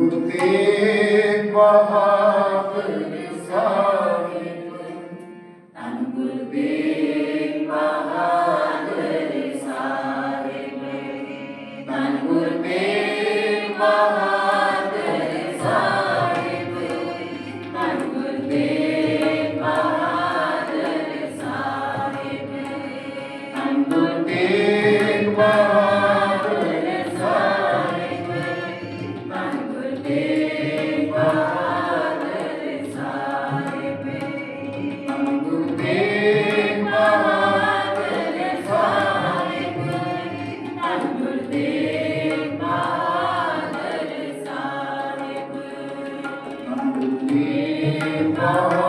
Gurudev Maharaj. 아.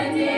Friday.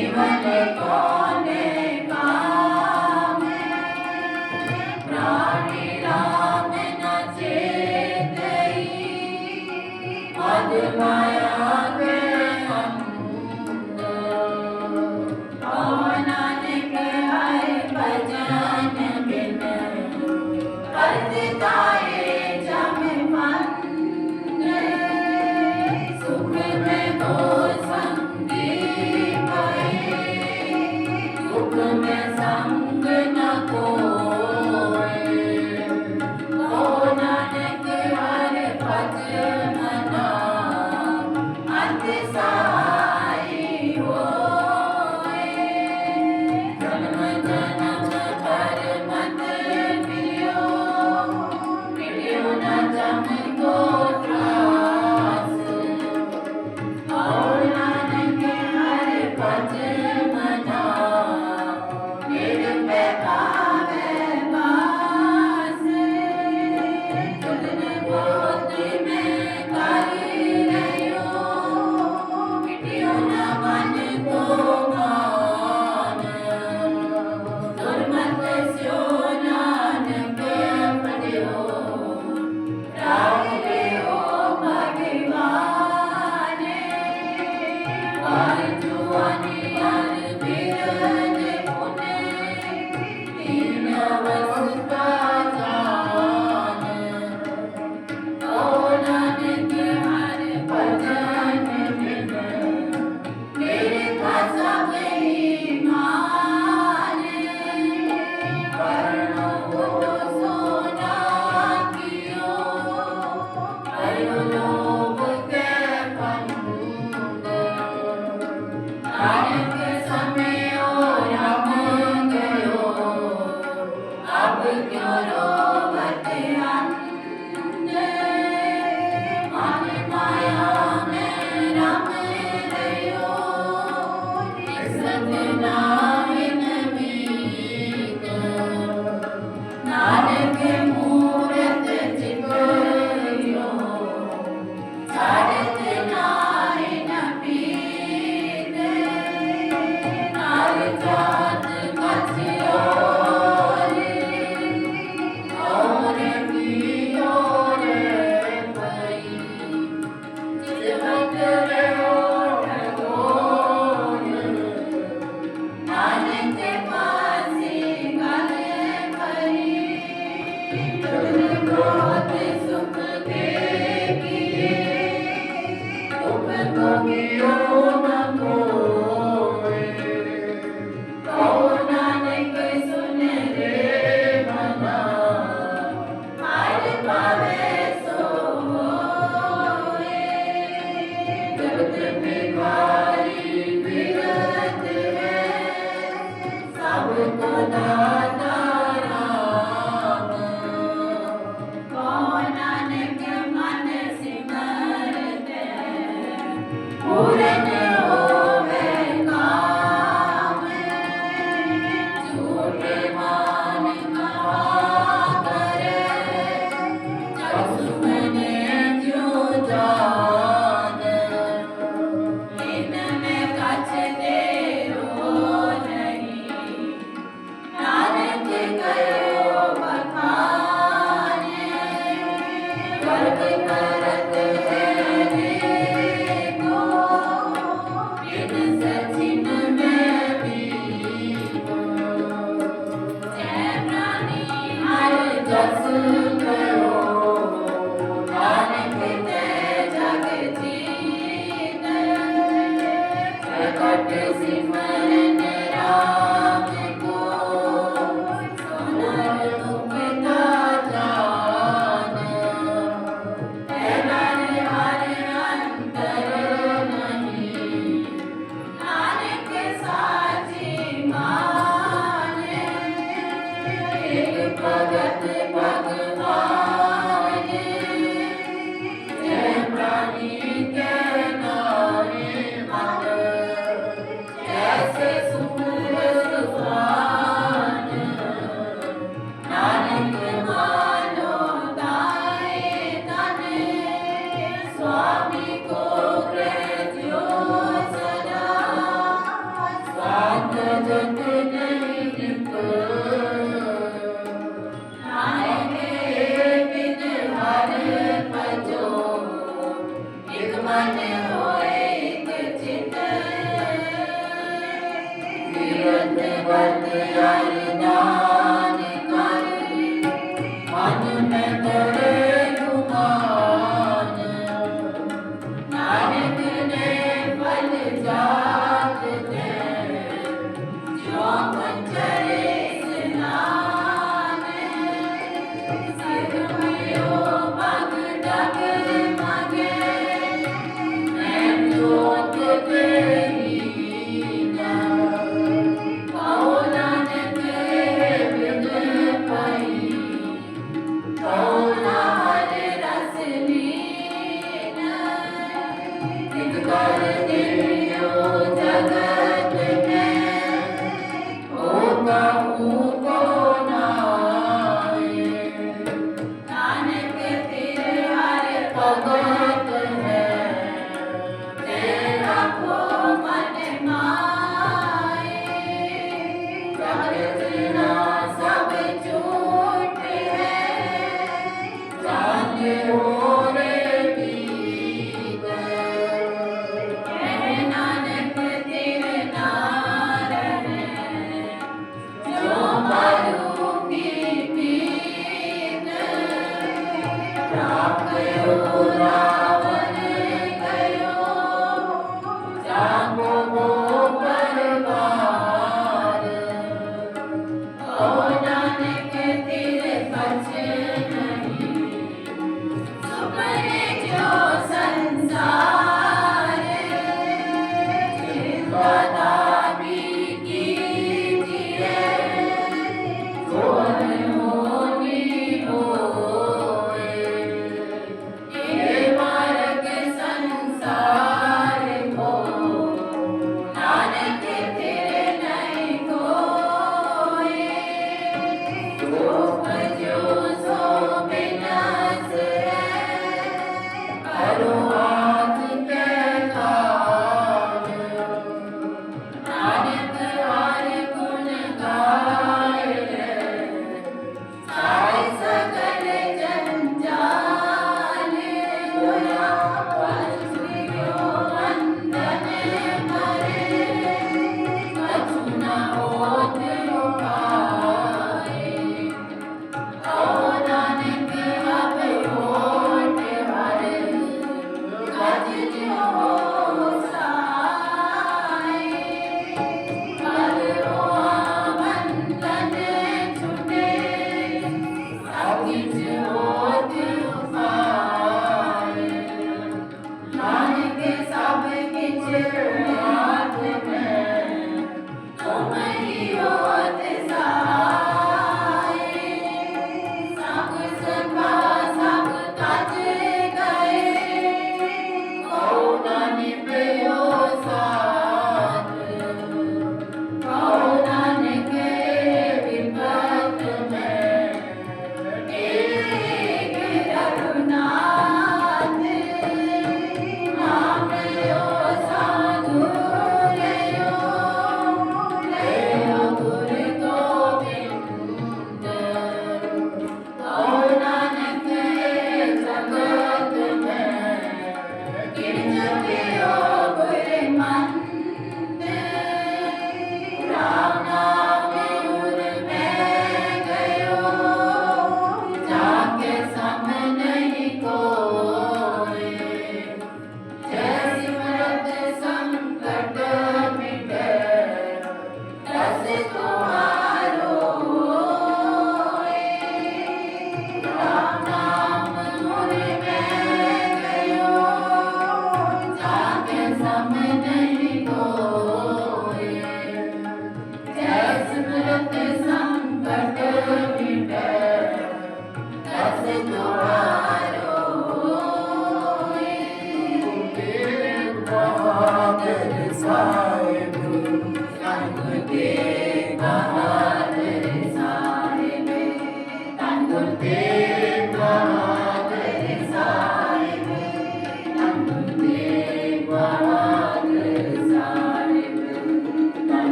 Viva go.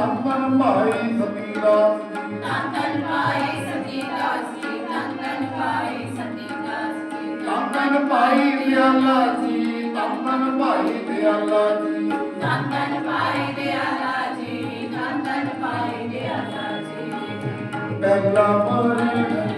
Das ji ਧੰਨ ਭਾਈ ਸਤੀ ਦਾਸ ਜੀ ਧੰਨ ਧੰਨ ਭਾਈ ਸਤੀ ਦਾਸ ਜੀ ਧੰਨ ਧੰਨ ਭਾਈ ਸਤੀ ਦਾਸ ਜੀ ਧੰਨ ਭਾਈ ਦਿਆਲਾ ਜੀ ਧੰਨ ਭਾਈ ਦਿਆਲਾ ਜੀ ਧੰਨ ਧੰਨ ਭਾਈ ਦਿਆਲਾ ਜੀ ਧੰਨ ਧੰਨ ਭਾਈ ਦਿਆਲਾ ਜੀ ਪਹਿਲਾ ਮਰਨ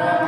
Amen.